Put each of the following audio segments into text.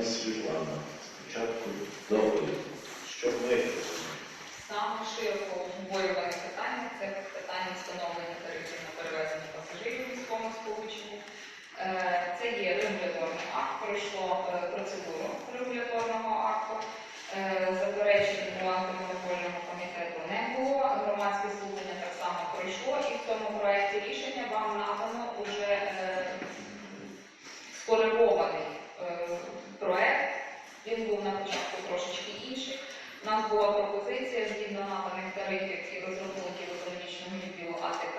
Пані Світлана, спочатку доповідь. Що ми розуміємо? Саме широко обговорюване питання це питання встановлення тарифів на перевезення пасажирів в міському сполученні. Е, Це є регуляторний акт, пройшло е, процедуру регуляторного акту. Е, Заперечень у антимонопольного комітету не було. Громадське слухання так само пройшло, і в цьому проєкті рішення вам надано уже е, скоригований е, проект. Він був на початку трошечки інший. У нас була пропозиція згідно наданих тарифів і розрахунків економічного відділу АТП.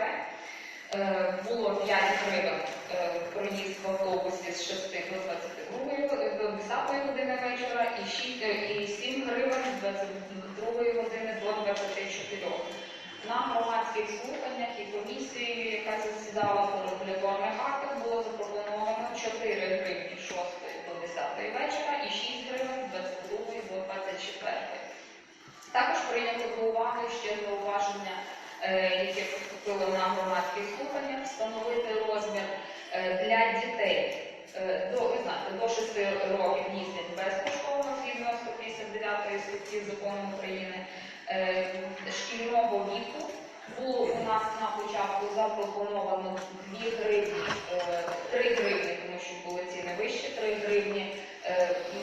Е, Було 5 гривень е, проїзд в автобусі з 6 до 22 до 10 години вечора і, 6, е, і 7 гривень з 22 години до 24. На громадських слуханнях і комісією, яка засідала по регуляторних актах, було запропоновано 4 гривні з 6 до 10 вечора і 6 гривень з 22 до 24. Також прийнято до уваги ще зауваження, е, яке поступило на громадські слухання, встановити розмір е, для дітей е, до, ви знаєте, до 6 років їздять безкоштовно згідно 159 статті закону України шкільного віку. Було у нас на початку запропоновано 2 гривні, е, 3 гривні, тому що були ціни вищі, 3 гривні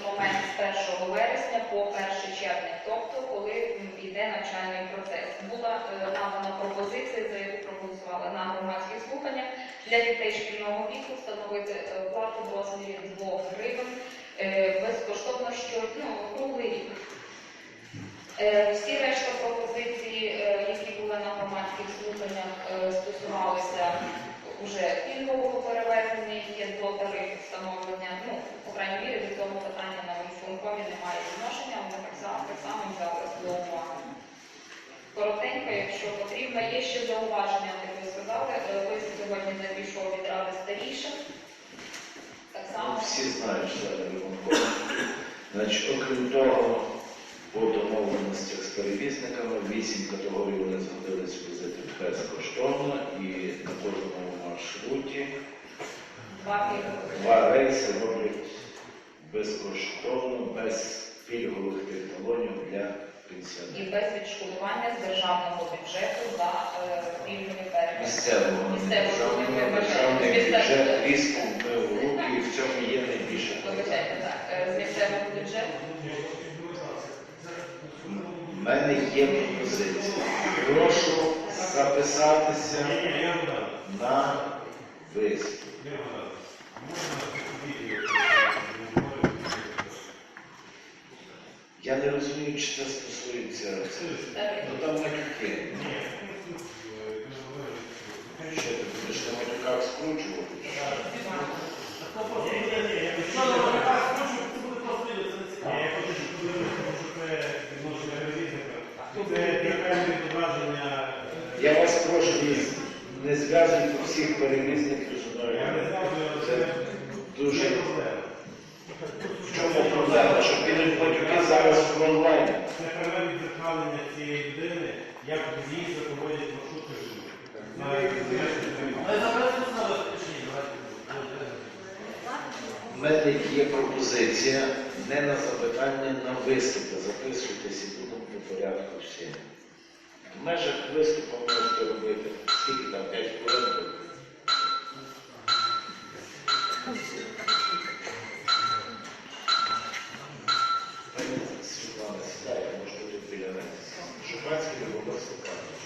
момент з 1 вересня по 1 червня, тобто коли йде навчальний процес. Була е, надана пропозиція, за яку проголосували на громадських слуханнях для дітей шкільного віку встановити е, плату в розмірі 2 гривень е, безкоштовно що ну, круглий рік. Е, Всі решта пропозиції, е, які були на громадських слуханнях, е, стосувалися уже пільгового перевезення, є до тарифів встановлення. Ну, по крайній мірі, до цього питання на виконкомі немає відношення, але так само, так само взяли до уваги. Коротенько, якщо потрібно, є ще зауваження, як ви сказали, е, лист сьогодні надійшов від ради старішин. Так само. Всі знають, що ремонт. Значить, окрім того, по домовленостях з перевізниками, вісім категорій вони згодились возити безкоштовно і на кожному маршруті Два рейси роблять безкоштовно, без пільгових талонів для пенсіонерів. і без відшкодування з державного бюджету за е, пільгові перевезення. Місцевого Місцевого державного державний бюджет різко вбив руки, і в цьому є найбільше. Вибачайте, так, е, з місцевого бюджету. У мене є пропозиція. Прошу записатися на виступ. Я не розумію, чи це стосується. Ну там матюки. Що ти будеш на матюках скручувати? Я вас прошу, не- не зв'язуйте всіх перевізників з одною. Це дуже. В чому проблема? Що підуть матюки зараз в онлайні. Це пряме відзеркалення цієї людини, як її проводять маршрутки живуть. У мене є пропозиція не на запитання, на виступи. Записуйтесь і будемо по порядку всі. В межах виступу можете робити скільки там 5 хвилин. Світлана сідає, може бути біля мене. Шупацький Любомир Степанович.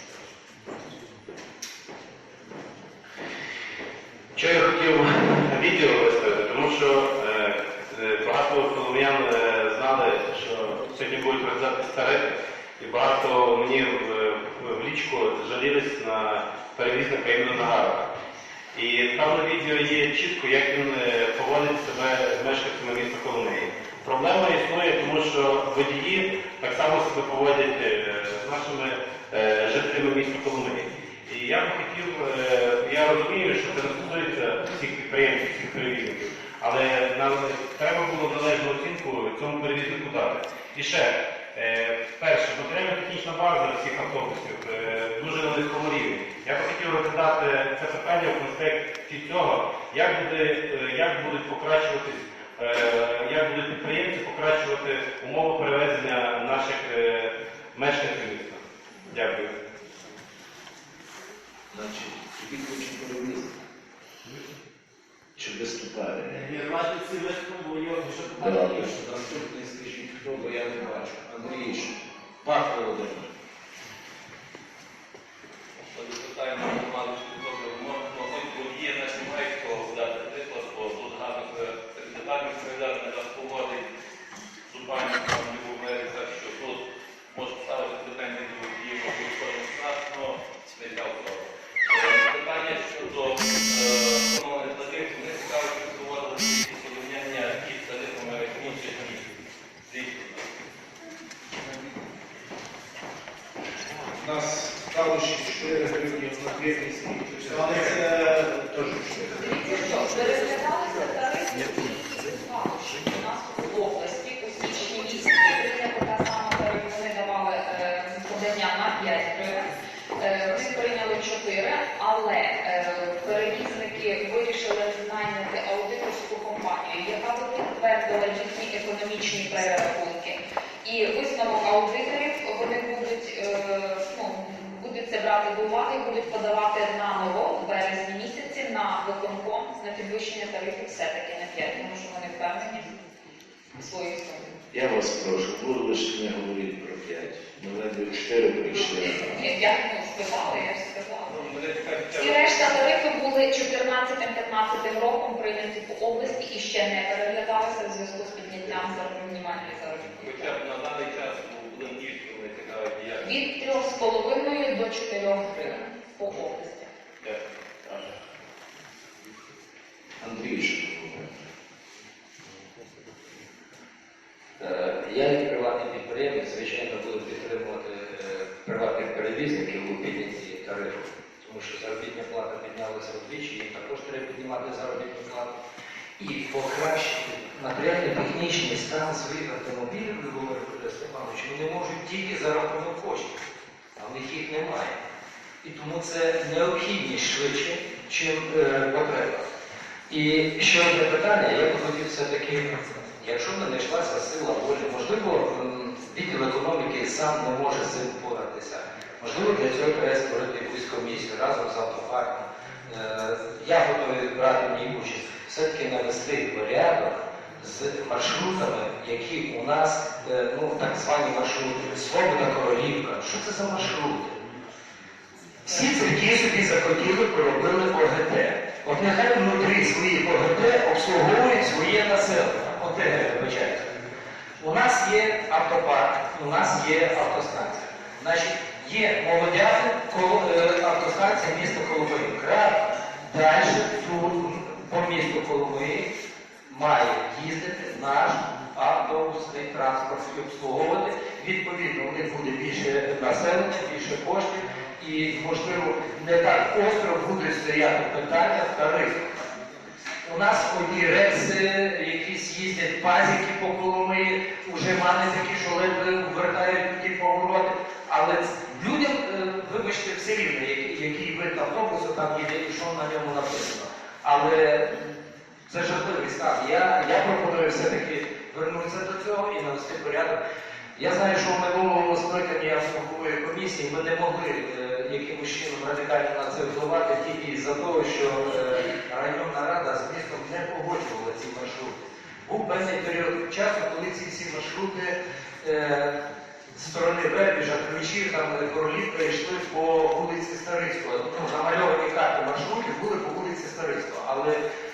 Що я хотів відео виставити, тому що е, е, багато колом'ян е, знали, що сьогодні будуть роздати старити, і багато мені в, в лічку жалілись на перевізника іменно Нагарова. І на відео є чітко, як він е, поводить себе з мешканцями міста Коломиї. Проблема існує, тому що водії так само себе поводять е, з нашими е, жителями міста Коломиї. І я б хотів, я розумію, що це не стосується всіх підприємців, всіх перевізників, але нам треба було належну оцінку цьому перевізнику дати. І ще, перше, матеріально-технічна база всіх автобусів е, дуже на низькому рівні. Я б хотів розглядати це питання в контексті цього, як, буде, е, як будуть покращуватись, е, як будуть підприємцю покращувати умови перевезення наших е, мешканців міста. Дякую. Значить, хочуть перевізти. Чи виступає? Наступний скажіть, хто, бо я не бачу. Андрій, Пак Володимир. Питання громади добре, є наші мають кого дати приклад, бо тут гарно детально передати на погоди зубані там не говорить, так що тут може ставити питання до водіїв, мабуть, кожен знак, але не для того. Питання щодо встановлених тарифів, не цікаво, що проводили якісь порівняння із тарифами інших міст. Звідки? У нас стало ще 4 гривні в надвірність, але це теж 4 Переглядалися тарифи в області у січні місяці. Прийнята та сама тариф, подання на 5 гривень. Прийняли 4, але перевізники вирішили найняти аудиторську компанію, яка підтвердила їхні економічні перерахунки. І висновок аудиторів вони будуть це брати до уваги, будуть подавати наново в березні місяці на виконком на підвищення тарифів все-таки на 5, тому що вони впевнені в своїй сумі. Я вас прошу, буду лише не говорити про 5. Ми ледве 4 прийшли. Ні, Я ну, сказала, я ж сказала. Ну, Всі решта тарифи були 14-15 роком прийняті по області і ще не переглядалися в зв'язку з підняттям заробітної мінімальної заробітної Хоча б на даний час був один дійсно мене цікавить, як від 3,5 до 4 гривень по області. Андрій? Е, Я як приватний підприємець, звичайно, буду підтримувати е, приватних перевізників у піднятті тарифу, тому що заробітна плата піднялася вдвічі, їм також треба піднімати заробітну плату. І покращити матеріально-технічний стан своїх автомобілів, говорите, Степанович, вони можуть тільки за рахунок коштів, а в них їх немає. І тому це необхідність швидше, чим е, потреба. І ще одне питання, я б хотів все-таки, якщо б знайшлася сила волі, можливо, відділ економіки сам не може з цим впоратися. Можливо, для цього треба створити якусь комісію разом з автопарком. Е, Я готовий брати в ній участь. Все-таки навести порядок з маршрутами, які у нас, е, ну так звані маршрути, Свобода Королівка. Що це за маршрути? Всі церкви собі захотіли, поробили ОГТ. От нехай внутрі своїх ОГТ обслуговують своє населення. ОТГ, вибачайте. У нас є автопарк, у нас є автостанція. Значить, є молодяти е, автостанція міста. Крапка. Далі тут по місту Коломиї має їздити наш автобусний транспорт і обслуговувати. Відповідно, у них буде більше населення, більше коштів і, можливо, не так остро буде стояти питання тарифів. У нас одні рельси, якісь їздять пазіки по Коломиї, уже мани такі, що ледве вертають ті повороти. Але людям, е, вибачте, все рівно, який вид автобусу там їде і що на ньому написано. Але це жахливий стан. Я, я пропоную все-таки вернутися до цього і навести порядок. Я знаю, що в минулому скликанні автомобільної комісії ми не могли е, якимось чином радикально на це впливати тільки із-за того, що е, районна рада з містом не погоджувала ці маршрути. Був певний період часу, коли ці всі маршрути е, сторони Вербіжа, ключів, там королівка йшли по вулиці Старицького. Ну, намальовані карти маршрутів були по вулиці Старицького. Але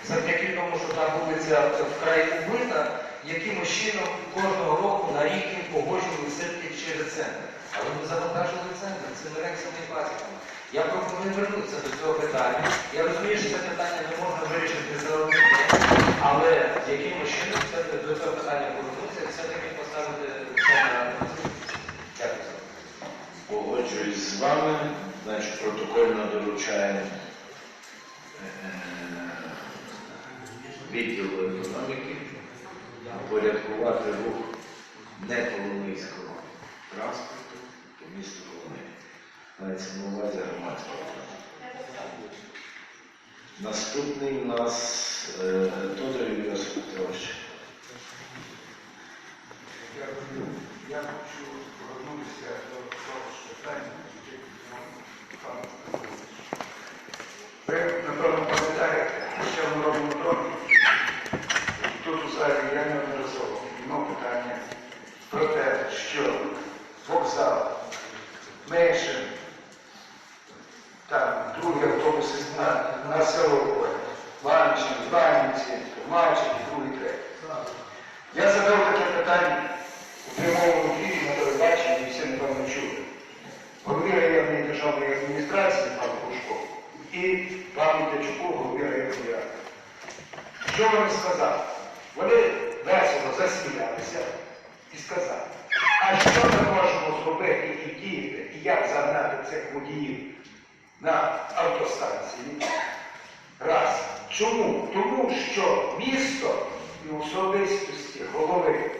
завдяки тому, що та вулиця вкрай убита, якимось чином кожного року на рік їм погоджували все-таки через центр. Але ми завантажили центр цими рексами і пасіками. Я пропоную вернутися до цього питання. Я розумію, що це питання не можна вирішити за один день, але якимось чином до цього питання повернутися все-таки поставити це на. Погоджуюсь з вами, значить протокольно доручаємо е, відділу економіки упорядкувати рух неколомийського транспорту по місту Коломиї. Мається на увазі громадського транспорту. Наступний у нас е, Тодорів Йосип Петрович. Я хочу повернутися до того ж питання, яке пан Петрович. Ви, напевно, пам'ятаєте, що ми робимо дрони. Тут у залі я неодноразово піднімав питання про те, що вокзал, Мешин, там другі автобуси на, на село, Ванчин, Ванці, Мачик, другий, третій. Я задав таке питання у прямому ефірі на телебаченні, і всі напевно чули. Голові районної державної адміністрації пан Пушко і пану Тячуку, голові районної ради. Що вони сказали? Вони весело засміялися і сказали, а що ми можемо зробити і діяти, і як загнати цих водіїв на автостанції? Раз. Чому? Тому що місто і особистості голови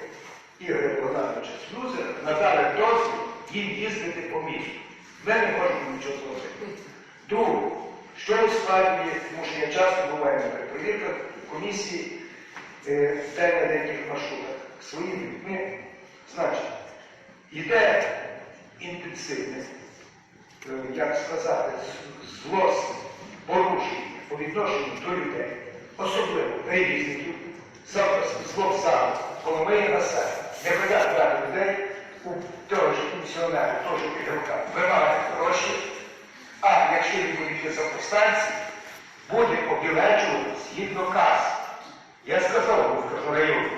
Ігоря Богдановича Слюзера надали дозвіл їм їздити по місту. Ми не можемо нічого зробити. Друге, що ускладнює, тому що я часто буваю на перепровірках в комісії, е, де на деяких маршрутах своїми людьми, значить, йде інтенсивне, е, як сказати, злосне порушення по відношенню до людей, особливо перевізників, завтра з вокзалу, Коломиї на себе, не хотять брати людей у того ж пенсіонера, того ж підгрука, вимагати гроші, а якщо він буде йти з автостанції, буде обілечувати згідно каз. Я сказав в району,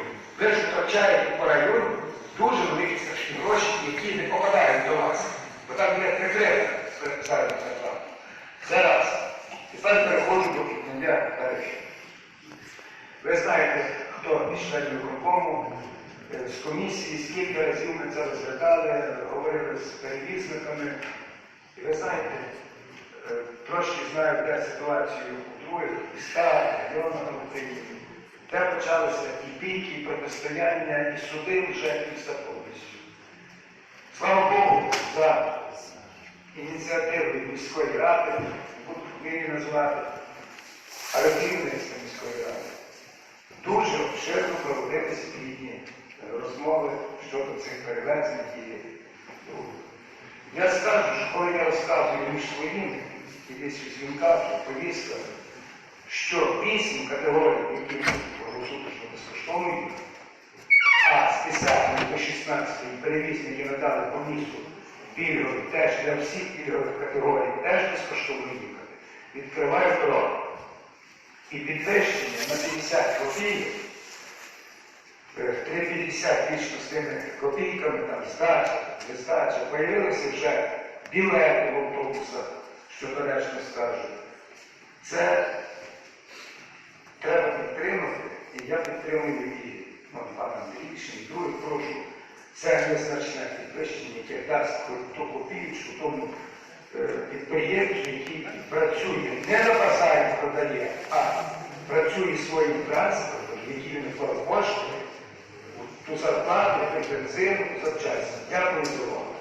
ви ж втрачаєте по району дуже великі страшні гроші, які не попадають до вас. Бо там є конкретна заробітна плата. Тепер переходжу до підняття тарифів. Ви знаєте, хто із членів з комісії, скільки разів ми це розглядали, говорили з перевізниками. І ви знаєте, е, трошки знаю, де ситуацію у других містах, районах України, де почалися і бійки, і протистояння, і суди вже після повністю. Слава Богу, за ініціативи міської ради, буду назвати, але керівництва міської ради. Дуже обширно проводилися плідні е, розмови щодо цих перевезень і других. Я скажу, що коли я розказую між своїми, і десь у дзвінках, повістках, що вісім категорій, які круглосуточно безкоштовні, а з 10 до 16 перевізники надали по місту пільгові теж для всіх пільгових категорій, теж безкоштовно їхати. Відкриваю дорогу. І підвищення на 50 копійок, е, 3,50 вічно з тими копійками, там здача, нестача, появилися вже білети в автобусах, що доречно скажу. Це треба підтримати, і я підтримую і ну, пан Андрійшин, і других прошу. Це незначне підвищення, яке дасть ту копійку тому підприємцю, який працює не на продає, а працює своїм транспортом, який він кошти, ту зарплату, ту бензин, запчасті. Дякую за увагу.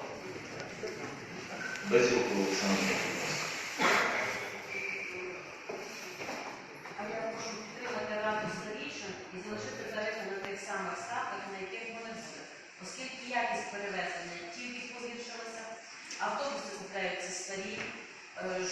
Дякую, Олександр. А я прошу підтримати раду старішин і залишити тарифи на тих самих ставках, на яких вони були. Оскільки якість перевезення тільки погіршилася, автобуси купляються старі, е,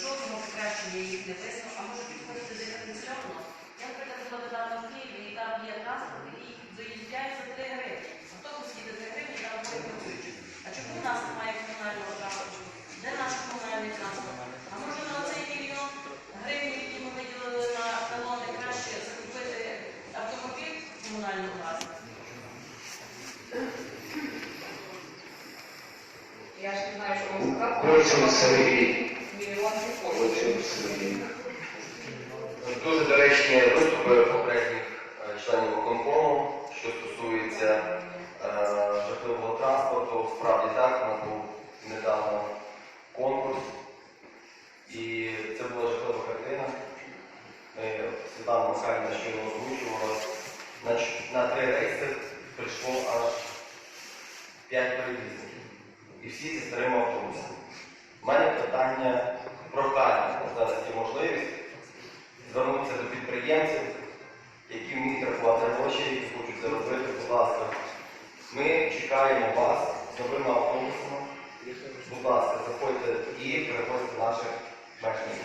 жодного покращення їх не висно, а може підходити диференційовано. Я, наприклад, була недавно в Києві, і там є транспорт, який доїжджає за 3 гривні. Автобус їде 3 гривні, там двоє працюють. А чому у нас немає комунального транспорту? Де наш комунальний транспорт? А може на цей мільйон гривень, які ми виділили на талони, краще закупити автомобіль комунального власності? Я ж не знаю, що вам сказати. Кольцев Сергій. Мільйон коштів. Сергій. Дуже доречні виступи попередніх е, членів виконкому, що стосується е, жахливого транспорту. Справді так, у нас був недавно конкурс, і це була жахлива картина. Е, Світлана Михайлівна щойно озвучувала. На, ч- на три рейси прийшло аж п'ять перевізників. І всі зі старими автобусами. У мене питання прохання зараз є можливість звернутися до підприємців, які вміють рахувати гроші, які хочуть це робити, будь ласка. Ми чекаємо чекаємо вас з новими автобусами. Будь ласка, заходьте і перевозьте наших мешканців.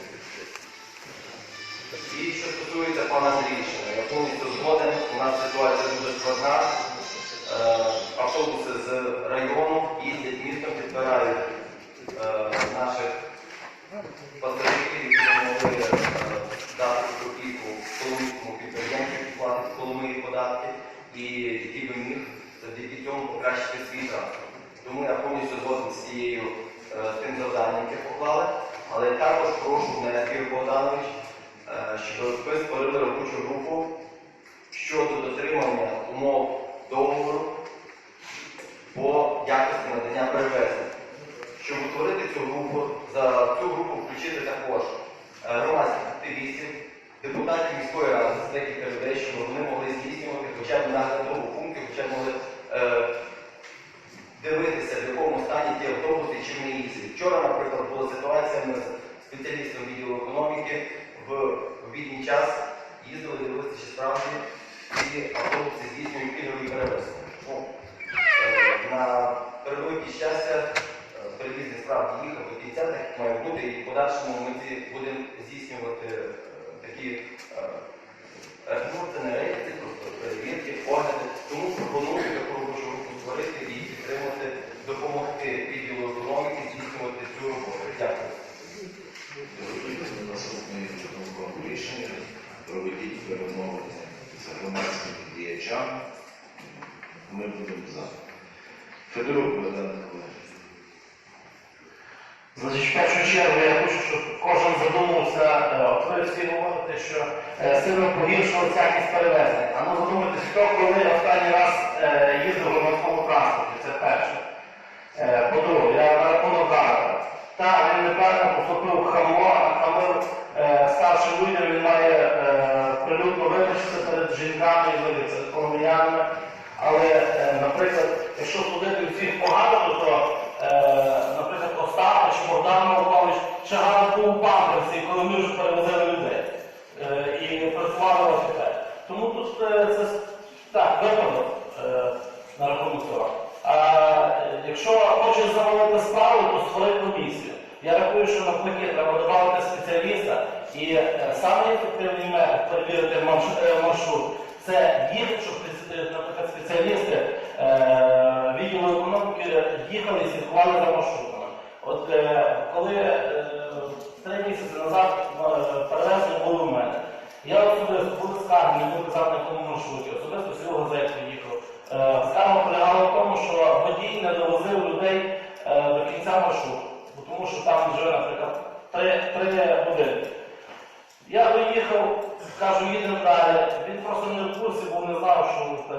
І що стосується пана Андрійшина, я повністю згоден, у нас ситуація дуже складна. Е, Автобуси з району їздять містом, підбирають е, наших пасажирів, які могли е, дати копійку коломийському підприємству, які платить Коломиї податки, і який би міг завдяки цьому покращити свій транспорт. Тому я повністю згоден з цією з тим завданням, яке поклали, але також прошу мене, Юрій Богданович, е, щоб ви створили робочу групу щодо дотримання умов договору по якості надання перевезень. Щоб утворити цю групу, за цю групу включити також е, громадських активістів, депутатів міської ради, з декілька людей, щоб вони могли здійснювати хоча б наглядову функцію, хоча б могли е, дивитися, в якому стані ті автобуси, чим не їздять. Вчора, наприклад, була ситуація, ми з спеціалістом відділу в обідній час їздили дивилися, чи справді і автобуси здійснюють пільгові перевезення. Ну, е, на передовій щастя е, перевізник справді їхав до кінця, так як має бути, і в подальшому ми ці будемо здійснювати е, такі е, е, ну, це не рейди, це просто перевірки, огляди. Тому пропоную таку робочу групу створити і підтримати, допомогти відділу економіки здійснювати цю роботу. Дякую. Готуйте до наступної виконкому рішення, проведіть перемовини з громадськими діячами. Ми будемо за. Федорук Богдан Миколаївич. Значить, в першу чергу я хочу, щоб кожен задумався, е, от ви всі говорите, що е, сильно погіршилася якість перевезень. А ну задумайтесь, хто коли останній раз е, їздив в громадському транспорті, це перше. Е, По-друге, я на рахунок Гарка. Та він неправильно поступив хамло, а хамив е, старшим людям, він має е, прилюдно вибачитися перед жінками і вибачитися коломиянами. Але, е, наприклад, якщо судити всіх погано, то, е, наприклад, Остапич, Богдан Мовкович, ще гарно був у памперсі, коли ми вже перевозили людей е, і працювали в АТП. Тому тут це так, випадок на рахунок цього. А якщо хочеш завалити справу, то створи комісію. Я рахую, що навпаки треба додати спеціаліста і саме ефективний метод перевірити маршрут це їх, щоб е, наприклад, спеціалісти е, відділу економіки їхали і слідкували за маршрутами. От е, коли три місяці назад перевезення були у мене, я особисто були скарги, не буду казати на якому маршруті, особисто Серега Зайк приїхав. Е, Скарга полягала в тому, що водій не довозив людей до кінця маршруту, тому що там вже, наприклад, три, будинки. Я виїхав, кажу, їдемо далі. Він просто не в курсі, бо не знав, що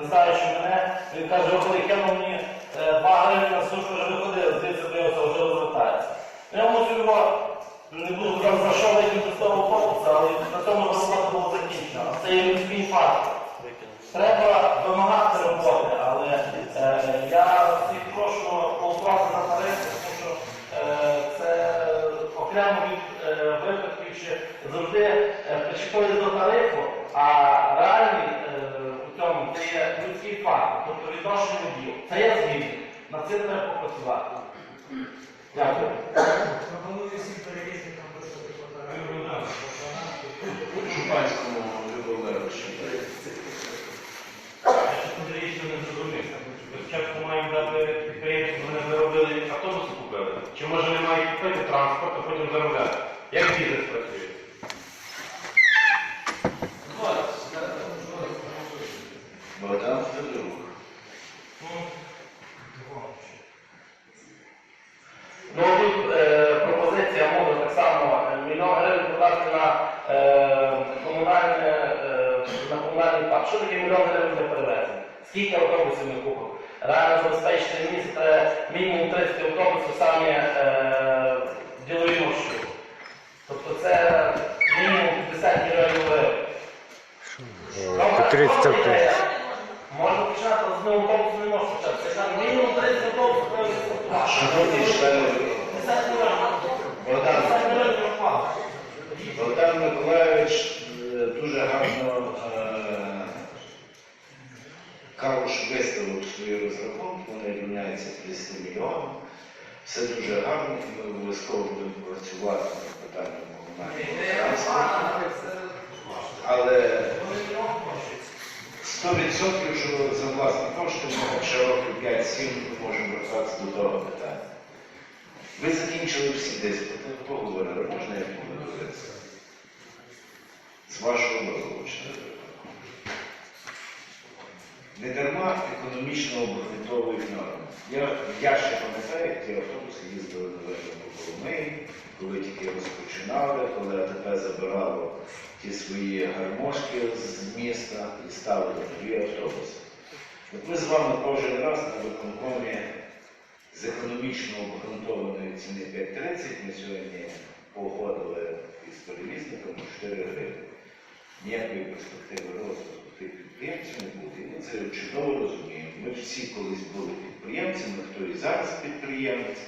не знає, що мене. Він каже, виходить, кинув мені е, два гривні на сушу вже виходив, звідси дивився, вже розвертається. Я мусив його, не буду там за що вийти з того автобуса, але на цьому робота була закінчена. Це є людський фактор. Треба вимагати Над цим треба попрацювати. Дякую. Пропоную всім перевізникам виставити фотографію. Шупанському Любомировичу. Я щось Андрійовичу не зрозумів. Спочатку маємо дати підприємцю, вони заробили автобуси купили. Чи може не мають купити транспорт, а потім заробляти? Як бізнес працює? Богдан Федорук. Ну тут е, пропозиція може так само е, мільйон гривень подати на е, комунальне е, на комунальний парк. Що таке мільйон гривень для перевезення? Скільки автобусів ми купимо? Реально забезпечити місце мінімум 30 автобусів самі е, ділові маршрути. Тобто це мінімум 50 мільйонів гривень. Добре, добра ідея. Можна почати з одного автобусу не можна почати. Це мінімум 30 автобусів. Шановні члени, 50 мільйонів. Богдан, 50 мільйонів впало. Богдан Миколаївич е, дуже гарно е, Калуш виставив свої розрахунки, вони рівняються 300 мільйонів. Все дуже гарно, і ми обов'язково будемо працювати над питанням комунального транспорту. Але 100% що за власні кошти ми ще років 5-7 можемо вертатися до того питання. Ви закінчили всі хто говорив, можна я поговорити? З вашого дозволу. не. Дарма економічно обґрунтовують норми. Я, я ще пам'ятаю, як ті автобуси їздили на Верхньому Коломиї, коли тільки розпочинали, коли АТП забирало ті свої гармошки з міста і ставили нові автобуси. От ми з вами кожен раз на виконкомі з економічно обґрунтованої ціни 5.30 ми сьогодні погодили із перевізником 4 гривні. Ніякої перспективи розвитку тих підприємців не буде. Ми це чудово розуміємо. Ми всі колись були підприємцями, хто і зараз підприємець.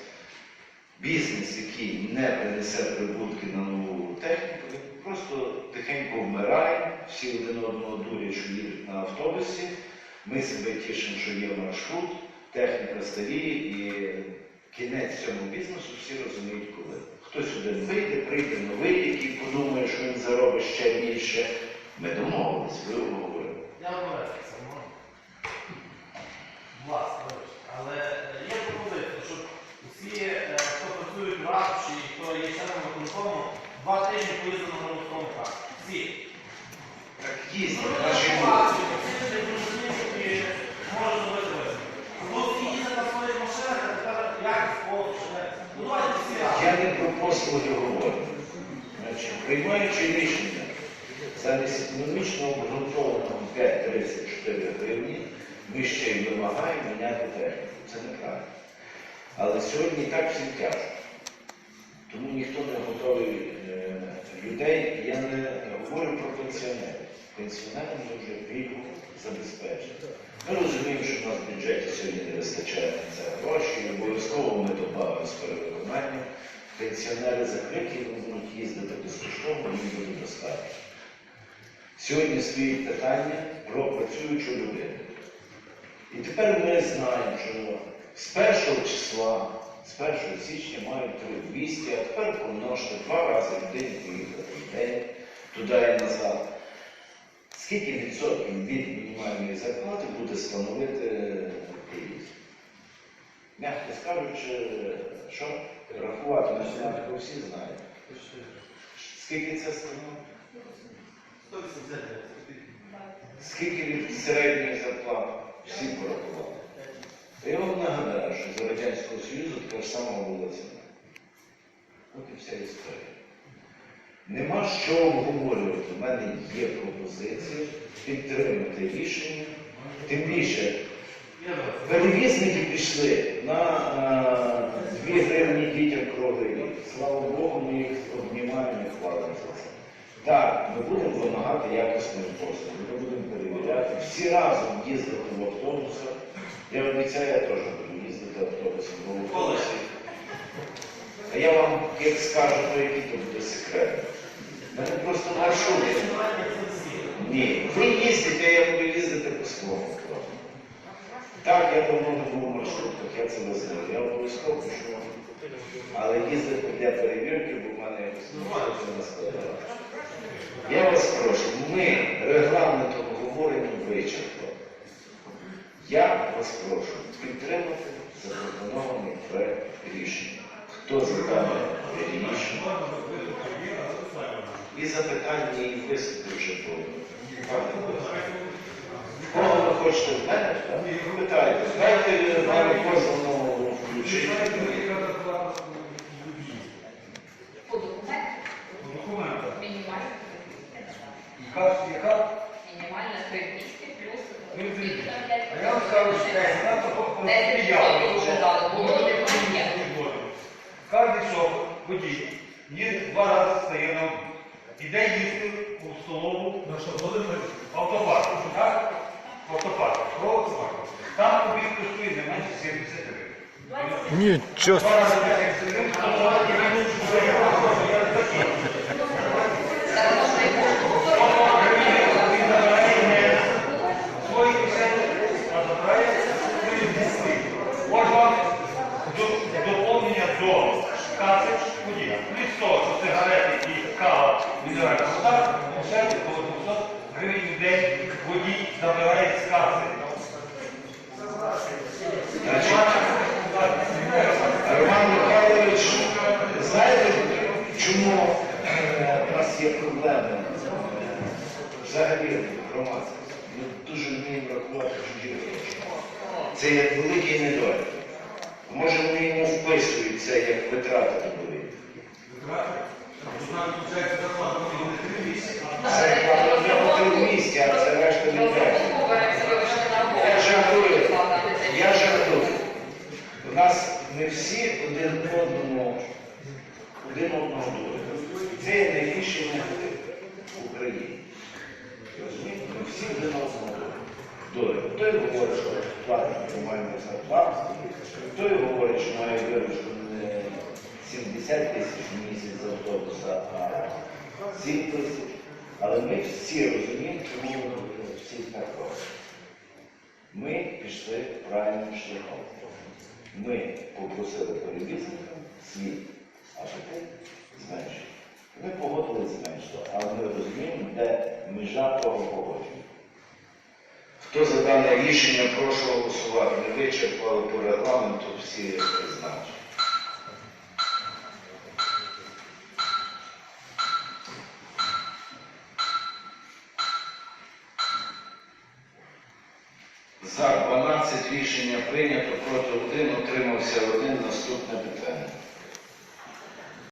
Бізнес, який не принесе прибутки на нову техніку, він просто тихенько вмирає, всі один одного дурять, що їдуть на автобусі. Ми себе тішимо, що є маршрут, техніка старіє і кінець цьому бізнесу всі розуміють, коли. Хтось один вийде, прийде новий, який подумає, що він заробить ще більше. Ми домовились, ви обговорили. Я це можна. Власне. Але е, є пропозиція, щоб усі, е, хто працюють в ратуші і хто є членом виконкому, два тижні поїздили на морському трасі. Всі. Так їздять наші вулиці. Може зробити висновок. Ну, всі їздять на своїх машинах, а тепер якість послуги. Ну, давайте всі разом. Я не про послуги говорю. Приймаючи рішення замість економічно обґрунтованого 5,34 гривні, ми ще й вимагаємо міняти техніку. Це неправильно. Але сьогодні так всім тяжко. Тому ніхто не готовий е, людей. Я не говорю про пенсіонерів. Пенсіонерам дуже пільгу забезпечити. Ми розуміємо, що в нас в бюджеті сьогодні не вистачає на це гроші, і обов'язково ми додамо з перевиконанням. Пенсіонери закриті, вони будуть їздити безкоштовно, їм буде достатньо. Сьогодні стоїть питання про працюючу людину. І тепер ми знаємо, що з 1 числа, з 1 січня мають 3200, а тепер помножте два рази в день поїхати в день, туди і назад. Скільки відсотків від мінімальної зарплати буде становити проїзд? М'яко скажучи, що рахувати математику всі знають. Скільки це становить? Скільки від середньої зарплати? Всі порахували. Я вам нагадаю, що за Радянського Союзу така ж сама була ціна. От і вся історія. Нема що обговорювати. У мене є пропозиція підтримати рішення. Тим більше, перевізники пішли на е, 2 гривні дітям круглий. Слава Богу, ми їх обнімаємо і хвалимо за це. Так, ми будемо вимагати якісної послуги, ми будемо перевіряти, всі разом їздити в автобусах. Я обіцяю, я теж буду їздити автобусом, в автобусі. А я вам, як скажу, то який то буде секрет. Мене просто маршрути. Ні, ви їздите, я буду їздити по своєму. Так, я давно не був в маршрутках, я це визнаю. Я обов'язково пишу. Але їздити для перевірки, бо в мене якось не складає. Я вас прошу, ми регламентом говорення вичерпали. Я вас прошу підтримати запропонований проект рішення. Хто за дане рішення? І запитання, і виступи вже були. Кого ви хочете в мене? Питайте. Дайте вам послану включити. Яка, мінімальна 3200 плюс Ну, А я вам скажу, що не. Кожен шофер, водій, їздить два рази стає на. Іде їсти у столову автопарку. так? Автопарку. Автопарк. Там обід коштує не менше 70 гривень. Ні, чого. Доповнення до каси подія. Плюс того, що сигарети і кава мінеральна вода виходить по 200 гривень в день водій забирає з каси. Роман Михайлович, знаєте, чому е, у нас є проблеми е, взагалі громадськості? Ми дуже вміємо рахувати чужі речі. Це є великий недолік. Дурять. Це є найбільший негатив в Україні. Розумієте? Ми всі один одного дурять. Той говорить, що платить нормальну зарплату, той говорить, що має виручку не 70 тисяч в місяць з автобуса, а 7 тисяч. Але ми всі розуміємо, чому всі так роблять. Ми пішли правильним шляхом. Ми попросили перевізника світ, а тепер зменшити. Ми погодилися зменшити, але ми розуміємо, де межа того погодження. Хто за дане рішення, прошу голосувати. Не вичерпали по регламенту всі призначення. За 12 рішення прийнято, проти 1, утримався 1. Наступне питання.